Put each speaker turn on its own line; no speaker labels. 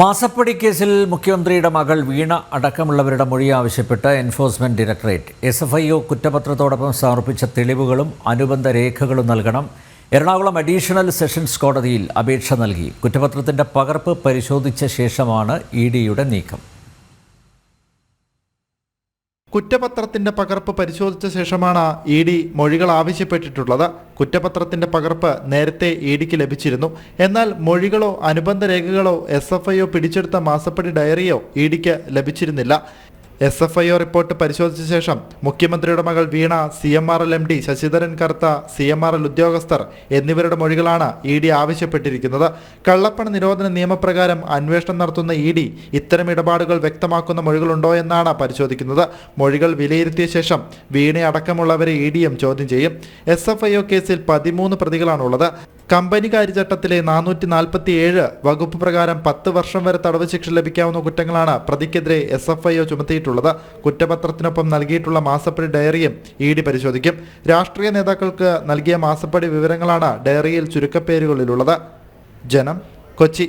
മാസപ്പടി കേസിൽ മുഖ്യമന്ത്രിയുടെ മകൾ വീണ അടക്കമുള്ളവരുടെ മൊഴി ആവശ്യപ്പെട്ട് enforcement directorate S F I O കുറ്റപത്രത്തോടൊപ്പം സമർപ്പിച്ച തെളിവുകളും അനുബന്ധ രേഖകളും നൽകണം. എറണാകുളം അഡീഷണൽ സെഷൻസ് കോടതിയിൽ അപേക്ഷ നൽകി. കുറ്റപത്രത്തിന്റെ പകർപ്പ് പരിശോധിച്ച ശേഷമാണ് ഇ ഡിയുടെ നീക്കം.
കുറ്റപത്രത്തിന്റെ പകർപ്പ് പരിശോധിച്ച ശേഷമാണ് ഇ ഡി മൊഴികൾ ആവശ്യപ്പെട്ടിട്ടുള്ളത്. കുറ്റപത്രത്തിന്റെ പകർപ്പ് നേരത്തെ ഇ ഡിക്ക് ലഭിച്ചിരുന്നു. എന്നാൽ മൊഴികളോ അനുബന്ധ രേഖകളോ എസ് എഫ് ഐയോ പിടിച്ചെടുത്ത മാസപ്പടി ഡയറിയോ ഇ ഡിക്ക് ലഭിച്ചിരുന്നില്ല. S F I O report പരിശോധിച്ച ശേഷം മുഖ്യമന്ത്രിയുടെ മകൾ Veena C M R L M D Sasidharan Kartha C M R L ഉദ്യോഗസ്ഥർ എന്നിവരുടെ മൊഴികളാണ് ഇ ഡി ആവശ്യപ്പെട്ടിരിക്കുന്നത്. കള്ളപ്പണ നിരോധന നിയമപ്രകാരം അന്വേഷണം നടത്തുന്ന ഇ ഡി ഇത്തരം ഇടപാടുകൾ വ്യക്തമാക്കുന്ന മൊഴികളുണ്ടോ എന്നാണ് പരിശോധിക്കുന്നത്. മൊഴികൾ വിലയിരുത്തിയ ശേഷം വീണയടക്കമുള്ളവരെ ഇ ഡിയും ചോദ്യം ചെയ്യും. എസ് എഫ് ഐ ഒ കേസിൽ പതിമൂന്ന് പ്രതികളാണുള്ളത്. കമ്പനികാര്യ കാര്യചട്ടത്തിലെ നാനൂറ്റി നാൽപ്പത്തി ഏഴ് വകുപ്പ് പ്രകാരം പത്ത് വർഷം വരെ തടവ് ശിക്ഷ ലഭിക്കാവുന്ന കുറ്റങ്ങളാണ് പ്രതിക്കെതിരെ എസ് എഫ് ഐ ഒ ചുമത്തിയിട്ടുള്ളത്. കുറ്റപത്രത്തിനൊപ്പം നൽകിയിട്ടുള്ള മാസപ്പടി ഡയറിയും ഇ ഡി പരിശോധിക്കും. രാഷ്ട്രീയ നേതാക്കൾക്ക് നൽകിയ മാസപ്പടി വിവരങ്ങളാണ് ഡയറിയിൽ ചുരുക്കപ്പേരുകളിലുള്ളത്. ജനം കൊച്ചി.